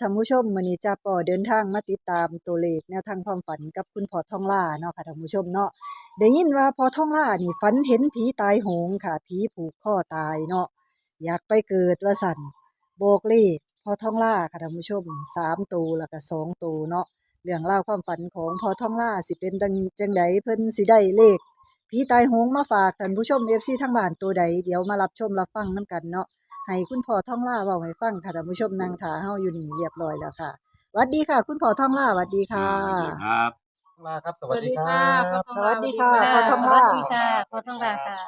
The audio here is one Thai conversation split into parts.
ท่านผู้ชมมื้อนี้จะป่อเดินทางมาติดตามตัวเลขแนวทางความฝันกับคุณพอทองล่าเนาะค่ะท่านผู้ชมเนาะได้ยินว่าพอทองล่านี่ฝันเห็นผีตายโหงค่ะผีผูกคอตายเนาะอยากไปเกิดว่าสันโบกเลขพอทองล่าค่ะท่านผู้ชมสามตัวแล้วก็สองตัวเนาะเรื่องราความฝันของพอทองล่าสิเป็นจังจังใดเพิ่นสิได้เลขผีตายโหงมาฝากท่านผู้ชม FC ทางบ้านตัวใดเดี๋ยวมารับชมรับฟังนํกันเนาะ ให้คุณพ่อท่องล่าเว้าให้ฟังค่ะท่านผู้ชมนั่งถาเฮาอยู่นี่เรียบร้อยแล้วค่ะหวัดดีค่ะ คุณพ่อท่องล่าหวัดดีค่ะสวัสดีครับ มาครับสสวัสวัสดีดีคค่ะรับพ่อทองสวัสดีค่ะสพ่อทองล่าวัสดีค่ะพ่อทองลาค่ะ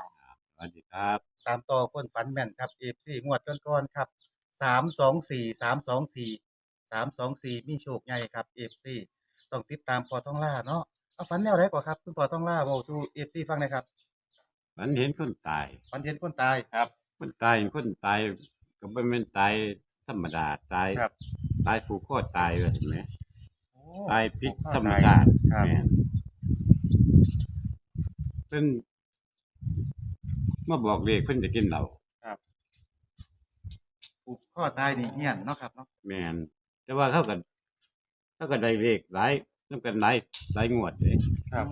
สวัสดีครับ ตามต่อคนฝันแม่นครับเอฟซีงวดก้อนๆครับสามสองสี่สามสองสี่สามสองสี่มีโชคใหญ่ครับเอฟซีต้องติดตามพอท้องล่าเนาะเอาฝันแนวไหนกว่าครับ คุณพอท้องล่าบอกสู่เอฟซีฟังหนะครับฝันเห็นคนตาย ฝันเห็นคนตายครับ คนตายคนตายก็ไม่เป็นตายธรรมดาตายครับ ตายผูกคอตายเลยเห็นไหมโอ้ตายพิษผูกคอธรรมตยชาติครับ แม่นเพิ่นมาบอกเลขเพิ่นจะกินเหล้าผูกข้อตายนี่เหี้ยนเนาะครับเนาะแม่นแต่ว่าเขาก็เขาก็ได้เลขหลายนำกันหลายหลายงวดเลยครับ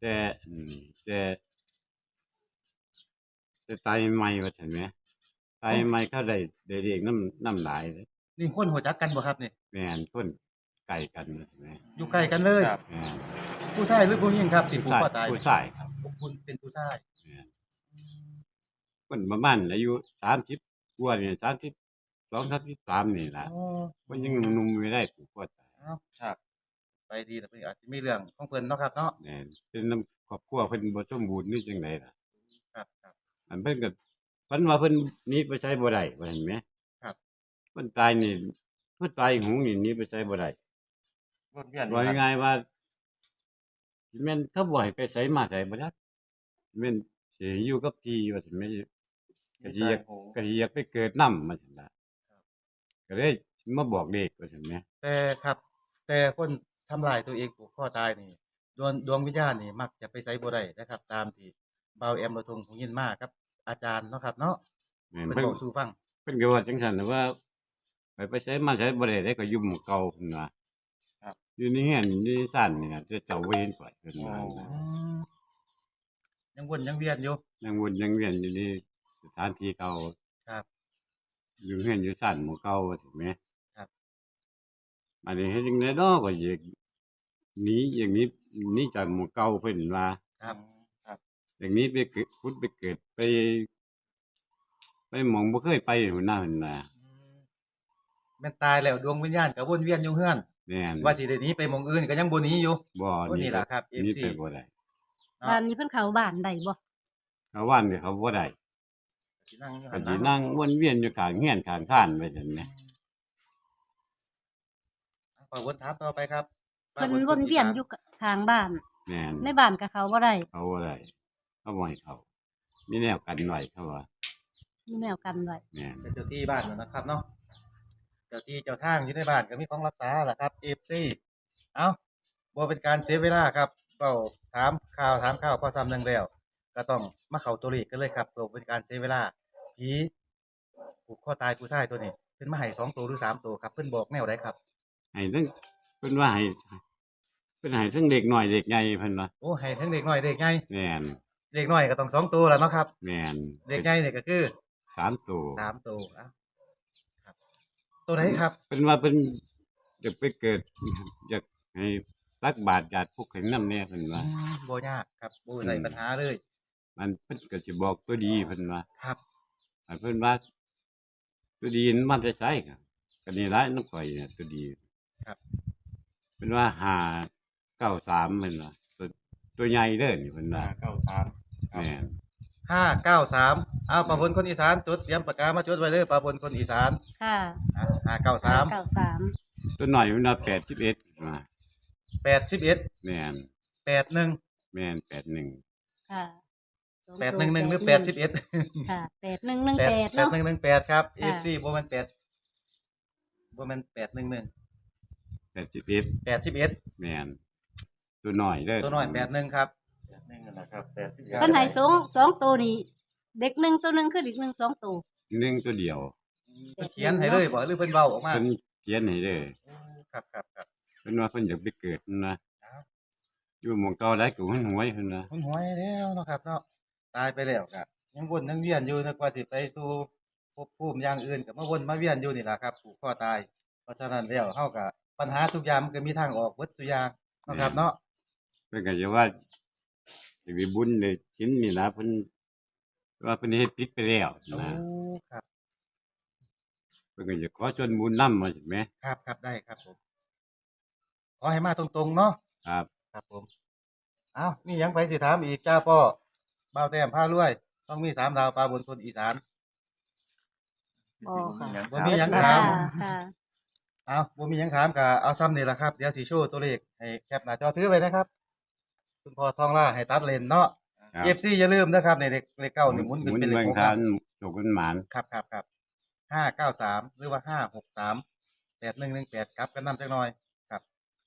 แต่อืมแต่ แต่ตายใหม่ว่าเห็นไหมตายใหม่เขาได้ได้เลขน้ำน้ำหลายเลยนี่คนหัวจักกันบ่ครับนี่แม่นคนไก่กันว่าเห็นไหมอยู่ใกล้กันเลยแม่นผู้ชายหรือผู้หญิงครับที่ผูกผู้ชายข้อตายผู้ชายครับคุณเป็นผู้ชายแม่นคนประมาณอายุสามสิบกว่าเนี่ยสามสิบสองสามสิบสามนี่ล่ะโอ้มันยังหนุ่มๆไม่ได้ถูกข้อตายเอ้าครับ ไปดีแต่เพิ่นอาจจะมีเรื่องของเพิ่นเนาะครับเนาะแม่นเป็นน้ำครอบครัวเพิ่นบ่สมบูรณ์นี่จังไดล่ะ ครับครับ อันเพิ่นก็เพิ่นว่าเพิ่นหนี้ไปใช้บ่ได้ว่าเห็นไหมครับเพิ่นตายนี่เพิ่นตายหงนี่หนี้ไปใช้บ่ได้วนเวียนว่าง่ายๆว่าสิแม่นเขาบ่ให้ไปไสมาไสบ่ได้แม่นสิอยู่กับที่ว่าสิแม่นก็สิอยากก็สิอยากไปเกิดนำมาซั่นล่ะก็เลยมาบอกเด็กว่าซั่นแหม แต่ครับ แต่คนทำลายตัวเองผูกข้อตายนี่ดวงดวงวิญญาณนี่มักจะไปไสบ่ได้นะครับ ตามที่เบาแอมระทงของยินมากครับ อาจารย์เนาะครับ เนาะแม่นเป็นเพิ่นบอกสู่ฟังเพิ่นก็ว่าจังซั่นน่ะว่า ไปไปไสมาไสบ่ได้ได้ก็อยู่หมู่เก่าเพิ่นว่าอยู่ในเฮือนอยู่ในซ่านนี่น่ะจะเจ้าเวรปล่อยเพิ่นว่านะอืมยังวนยังเวียนอยู่ ยังวนยังเวียนอยู่ในสถานที่เก่าครับอยู่เฮือนอยู่ซ่านหมู่เก่าว่าถูกไหมครับ อันนี้เฮ็ดจังได๋เนาะก็อยากหนีอย่างนี้หนีจากหมู่เก่าเพิ่นว่า ครับครับ อย่างนี้ไปเกิดพุทธไปเกิดไป ไปหมองบ่เคยไปหัวหน้าเพิ่นว่าอืมแม่นตายแล้วดวงวิญญาณก็วนเวียนอยู่เฮือนแม่นว่าสิได้หนีไปหมองอื่นก็ยังบ่หนีอยู่ บ่โอ้นี่ล่ะครับนี่ FC ไปบ่ได้เนาะบ้านนี้เพิ่นเขาบ้านได้บ่เขาว่านนี่เขาบ่ได้สินั่งอยู่ก็หั่นสินะนั่งวนเวียนอยู่ข้างเฮียนข้างข้านไปซั่นแหมขอวนถามต่อไปครับเพิ่นวนเวียนอยู่ทางบ้านแม่นในบ้านกับเขาบ่ได้เขาบ่ได้ เขาบ่ให้เขามีแนวกันไว้เขาว่ามีแนวกันไว้แม่นเป็นเจ้าที่บ้านแล้วนะครับเนาะ เจ้าที่เจ้าทางอยู่ในบ้านก็มีของรักษาแหละครับ FC เอ้าบ่เป็นการเสียเวลาครับเว้าถามข่าวถามข่าวพอซ้ำหนึงแล้ว ก็ต้องมาเข้าตัวเลขกันเลยครับบ่เป็นการเสียเวลาผีผูกคอตายผู้ชายตัวนี้เพิ่นมาให้สองตัวหรือสามตัวครับ เพิ่นบอกแนวใดครับ ให้ทั้งเพิ่นว่าให้เพิ่นให้ทั้งเด็กน้อยเด็กใหญ่เพิ่นว่าโอ้ให้ทั้งเด็กน้อยเด็กใหญ่แม่น เด็กน้อยก็ต้องสองตัวแล้วเนาะครับแม่นเด็กใหญ่เนี่ยก็คือสามตัวสามตัวอะครับ ตัวไหนครับเพิ่นว่าเพิ่นอยากไปเกิดอยากให้ตักบาตรญาติผู้แข็งนำแน่เพิ่นว่าอืมบ่ยากครับบ่ใส่อืมปัญหาเลย มันเพิ่นก็สิบอกตัวดีเพิ่นว่าครับอันเพิ่นว่า ตัวดีนั้นมันจะใช้ครับก็นี่ละน้องข่อยเนี่ยตัวดีครับเพิ่นว่าหาเก้าสามเพิ่นว่าตัวตัวใหญ่เด้อนี่เพิ่นว่าเก้าสาม แม่นห้าเก้าสามเอาปลาบนคนอีสานจดเตรียมปากกามาจดไว้เลยปลาบนคนอีสานค่ะห้าเก้าสามเก้าสามตัวหน่อยเพิ่นว่า81มาแปดสิบเอ็ดแม่นแปดหนึ่งแม่น81ค่ะแปดหนึ่งหนึ่งหรือแปดสิบเอ็ดค่ะแปดหนึ่งหนึ่งแปดแปดแปดเนาะหนึ่งหนึ่งแปดครับเอค่ะฟซีโบแมันแปดโบแมันแปดหนึ่งหนึ่ง81แปดสิบเอ็ดแม่นตัวน้อยเด้อตัวน้อยแปดหนึ่งครับ แปดหนึ่งนะครับแปดสิบเอ็ดเพิ่นให้สองสองตัวนี่เด็กหนึ่งตัวหนึ่งคือเด็กหนึ่งสองตัวหนึ่งตัวเดียวเขียนให้เลยบอกหรือเพิ่นเบาออกมาเพิ่นเขียนให้เด้อโอ้ครับครับครับเพิ่นว่าเพิ่นอยากไปเกิดนั่นนะครับอยู่หม่องเก่าได้กูหหวยเพิ่นนะคุณหวยแล้วเนาะครับเนาะตายไปแล้วครับยังวนยังเวียนอยู่นะกว่าสิไปสู่ภพภูมิอย่างอื่นก็มาวนมาเวียนอยู่นี่ล่ะครับผูกคอตาย เพราะฉะนั้นแล้วเฮาก็ปัญหาทุกอย่างมันก็มีทางออกเบิดทุกอย่างเนาะครับเนาะเพิ่นก็จะว่า สิไปบุญได้กินนี่ล่ะเพิ่นว่าเพิ่นเฮ็ดผิดไปแล้วโอ้นะครับ เพิ่นก็จะขอชวนบุญนำมาใช่ไหม ครับครับได้ครับผม ขอให้มาตรงๆเนาะครับ ครับผมเอามีหยังไปสิถามอีกจ้าป้อบ่าวแต้มพารวย ต้องมีสามดาวปลาบนคนอีสานอ๋อค่ะ บ่มีหยังค่ะถาม ค่ะเอาบ่มีหยังถามก็เอาซ้ำนี่ล่ะครับ เดี๋ยวสิโชว์ตัวเลขให้แคปหน้าจอถือไว้นะครับ คุณพ่อทองล่าให้ตัดเลนเนาะครับ FC อย่าลืมนะครับในเลขเลขเก้านี่หมุนหขึ้นมุนเป็นเลเมืของหกทาครันบโชคกันหมานครับครับครับห้าเก้าสามหรือว่าห้าหกสามแปดหนึ่งหนึ่งแปดครับกันนำจักหน่อยครับ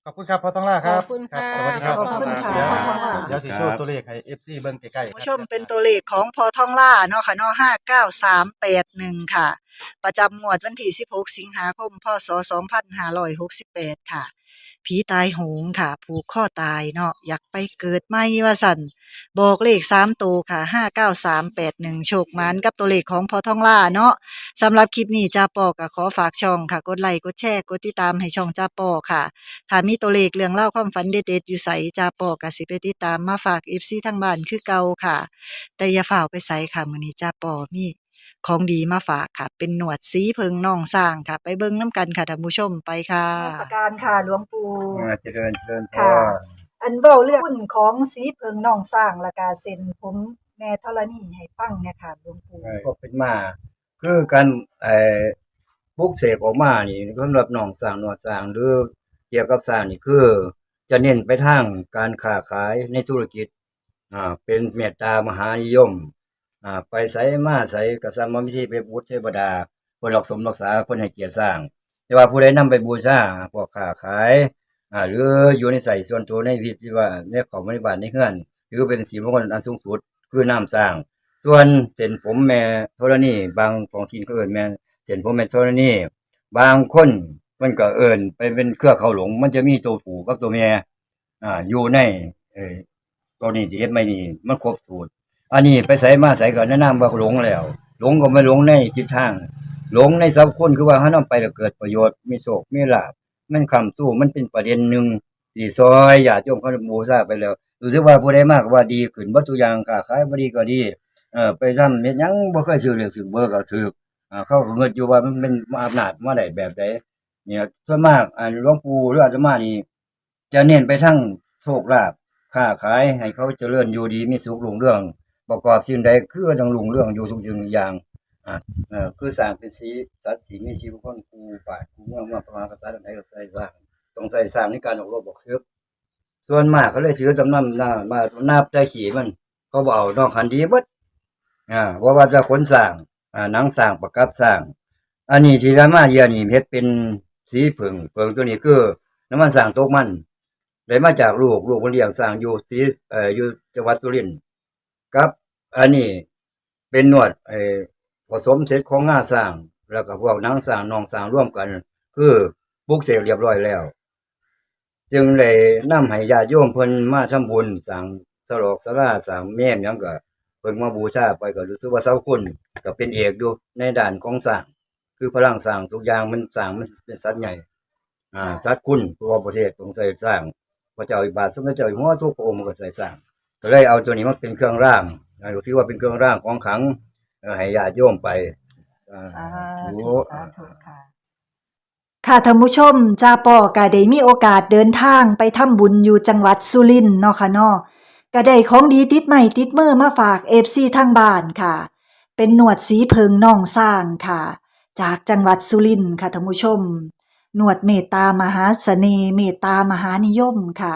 ขอบคุณครับพ่อทองล่าครับขอบคุณค่ะรับสวัสดีครับขอบคุณค่ะเดี๋ยวขอบคุณค่ะเดี๋ยวสิโชว์ตัวเลขให้ FC เบิ่งใกล้ๆผู้ชมเป็นตัวเลขของพอท่องล่าเนาะค่ะเนาะห้าเก้าสามแปดหนึ่งค่ะ ประจำงวดวันที่สิบหกสิงหาคมพศสองพันห้าร้อยหกสิบแปดค่ะ ผีตายโหงค่ะ ผูกข้อตายเนาะอยากไปเกิดไม่ว่าสันบอกเลขสามตัวค่ะห้าเก้าสามแปดหนึ่งโชคมันกับตัวเลขของพอท่องล่าเนาะสำหรับคลิปนี้จ้าปอก็ขอฝากช่องค่ะ กดไลค์กดแชร์กดติดตามให้ช่องจ้าปอค่ะถ้ามีตัวเลขเรื่องเล่าความฝันเด็ดๆอยู่ใสจาปอกะสิไปติดตามมาฝากเอฟซีทางบ้านคือเก่าค่ะ แต่อย่าฝ่าไปใส่ค่ะมือนี้จาปอมี ของดีมาฝากค่ะ เป็นหนวดสีเพิงน่องสร้างค่ะ ไปเบิ่งน้ำกันค่ะท่านผู้ชมไปค่ะสการค่ะหลวงปู่ อ่าเจริญเจริญพค่ะรอันเว้าเรื่องหุ้นของสีเพิงน่องสร้างและกาเซ็นผมแม่ธรณีให้ฟังเนี่ยค่ะหลวงปู่ ก็เป็นมาคือการไอ้ปลุกเสกออกมานี่สำหรับหนองสร้างหนวดสร้างหรือเกี่ยวกับสร้างนี่คือ จะเน้นไปทางการค้าขายในธุรกิจอ่าเป็นเมตตามหานิยม อ่าไปใส่มาใส่กษัตริย์มมิธีไปบูชเทวดาคนรักสมรักษาคนให้เกียรติสร้าง แต่ว่าผู้ใดนำไปบูชาพวกค้าขายอ่าหรืออยู่ในใส่ส่วนตัวในวิธีว่าในของบริบาลในเฮือนหรือเป็นสีมงคลอันสูงสุดคือน้ำสร้าง ส่วนเส้นผมแม่ธรณีบางของทีนก็เอิ้นแม่เส้นผมแม่ธรณีบางคนมันก็เอิ้นไปเป็นเครือเขาหลง มันจะมีตัวผูกับตัวแม่อ่าอยู่ในเออตัวนี้ที่เฮ็ดไม่นี่มันครบสูตร อันนี้ไปใส่มาใส่ก็แนะนำว่าหลงแล้ว หลงก็ไม่หลงในจิตทาง หลงในสัพคนคือว่าเฮานำไปแล้วเกิดประโยชน์มีโชคมีลาภมันคำสู้มันเป็นประเด็นหนึ่งที่ซอยญาติโยมเขาบูชาไปแล้วรู้สึกว่าผู้ใดมากว่าดีขึ้นบ่ทุอย่างค้าขายบ่ดีก็ดีเออไปทำเฮ็ดยังบ่เคยซื้อเลขซื้อเบอร์ก็ถูกอ่าเขาเงินอยู่ว่ามันเป็นอำนาจมาได้แบบใดเนี่ยส่วนมากอ่าหลวงปู่หรืออาตมานี่จะเน้นไปทั้งโชคลาภค้าขายให้เขาเจริญอยู่ดีมีสุขรุ่งเรื่อง ประกอบสิ่งใดคือต้องรุ่งเรื่องอยู่ทุกสิ่งทุกอย่างอ่าเออคือสร้างเป็นสีสัตว์สีมีชีวิตคนกูปากูเมื่อมาประมาณภาษาใดก็ใส่สร้างต้องใส่สร้างในการออกรบบอกซึกส่วนมากเขาเลยถือจำนำหน้ามานับได้ขี่มัน เขาบเอกนอกคันดีบิดอ่าว่าว่าจะขนสร้างอ่านังสร้างประกับสร้าง อันนี้ที่รามาเยียนี่เฮ็ดเป็นสีผึ่งเผึ่งตัวนี้คือน้ำมันสร้างตกมันได้มาจากลูกลูกคนเลี้ยงสร้างอยู่สีเอ่ออยู่จังหวัดสุรินทร์ กับ อันนี้เป็นนวดไอ้ผสมเสร็จของงาสร้าง แล้วก็พวกนังสร้างนองสร้างร่วมกัน คือปุกเสกเรียบร้อยแล้ว จึงเลยนำให้ญาติโยมเพิ่นมาทำบุญสร้างสลอกสลาสร้างแม่มยังก็เพิ่งมาบูชาไปก็รู้สึกว่าเสาคุณก็เป็นเอกอยู่ในด้านของสร้าง คือพลังสร้างทุกอย่างมันสร้างมันเป็นสัตว์ใหญ่ อ่าสัตว์คุณเพราะว่าประเทศต้องใส่สร้างพระเจ้าอิบาสมเด็จเจ้าอยู่หัวทุกองค์ก็ใส่สร้าง ก็เลยเอาตัวนี้มาเป็นเครื่องร่างอ่าที่ว่าเป็นเครื่องร่างของขลังเอ่อให้ญาติโยมไปอ่าสาธุธุสาธุค่ะค่ะท่านผู้ชมจ้าปอก็ได้มีโอกาสเดินทางไปทำบุญอยู่จังหวัดสุรินทร์เนาะค่ะเนาะก็ได้ของดีติดใหม่ติดมือมาฝาก FC ทางบ้านค่ะ เป็นหนวดสีเพิงน่องสร้างค่ะ จากจังหวัดสุรินทร์ค่ะท่านผู้ชม หนวดเมตตามหาเสน่ห์เมตตามหานิยมค่ะ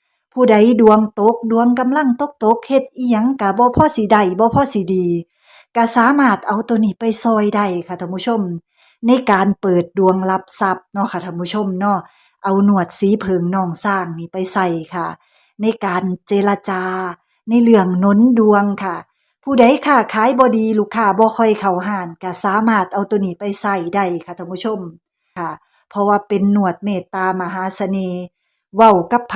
ผู้ใดดวงตกดวงกำลังตกตกเฮ็ดอีหยังกะบ่พอสิได้บ่พอสิดีก็สามารถเอาตัวนี้ไปซอยได้ค่ะท่านผู้ชม ในการเปิดดวงรับทรัพย์เนาะค่ะท่านผู้ชมเนาะเอาหนวดสีเพิงน่องสร้างนี่ไปใส่ค่ะ ในการเจรจา ในเรื่องนุนดวงค่ะ ผู้ใดค้าขายบ่ดีลูกค้าบ่ค่อยเข้าห้านก็สามารถเอาตัวนี้ไปใส่ได้ค่ะท่านผู้ชมค่ะ เพราะว่าเป็นหนวดเมตตามหาเสน่ห์เว้ากับไผ